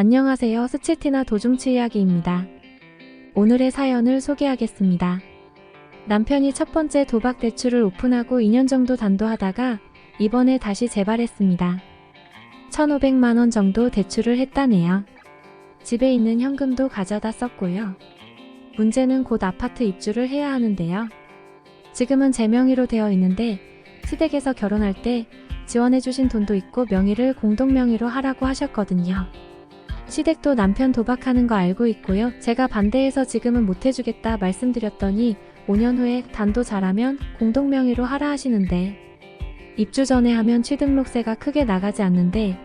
안녕하세요. 스치티나 도중치 이야기입니다. 오늘의 사연을 소개하겠습니다. 남편이 첫 번째 도박 대출을 오픈하고 2년 정도 단도하다가 이번에 다시 재발했습니다. 1,500만원 정도 대출을 했다네요. 집에 있는 현금도 가져다 썼고요. 문제는 곧 아파트 입주를 해야 하는데요. 지금은 제 명의로 되어 있는데 시댁에서 결혼할 때 지원해주신 돈도 있고 명의를 공동 명의로 하라고 하셨거든요. 시댁도 남편 도박하는 거 알고 있고요. 제가 반대해서 지금은 못해주겠다 말씀드렸더니 5년 후에 단도 잘하면 공동 명의로 하라 하시는데 입주 전에 하면 취등록세가 크게 나가지 않는데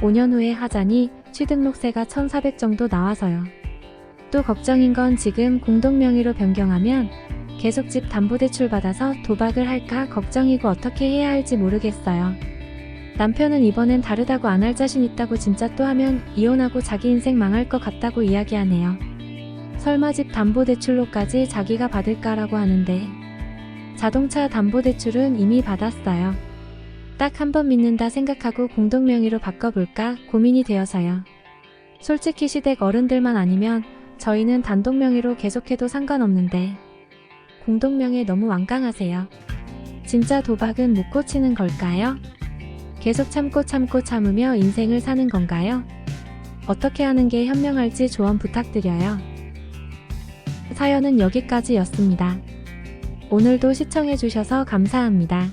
5년 후에 하자니 취등록세가 1,400 정도 나와서요. 또 걱정인 건 지금 공동 명의로 변경하면 계속 집 담보대출 받아서 도박을 할까 걱정이고 어떻게 해야 할지 모르겠어요. 남편은 이번엔 다르다고 안 할 자신 있다고 진짜 또 하면 이혼하고 자기 인생 망할 것 같다고 이야기하네요. 설마 집 담보대출로까지 자기가 받을까라고 하는데 자동차 담보대출은 이미 받았어요. 딱 한 번 믿는다 생각하고 공동명의로 바꿔볼까 고민이 되어서요. 솔직히 시댁 어른들만 아니면 저희는 단독명의로 계속해도 상관없는데 공동명의 너무 완강하세요. 진짜 도박은 못 고치는 걸까요? 계속 참고 참고 참으며 인생을 사는 건가요? 어떻게 하는 게 현명할지 조언 부탁드려요. 사연은 여기까지였습니다. 오늘도 시청해주셔서 감사합니다.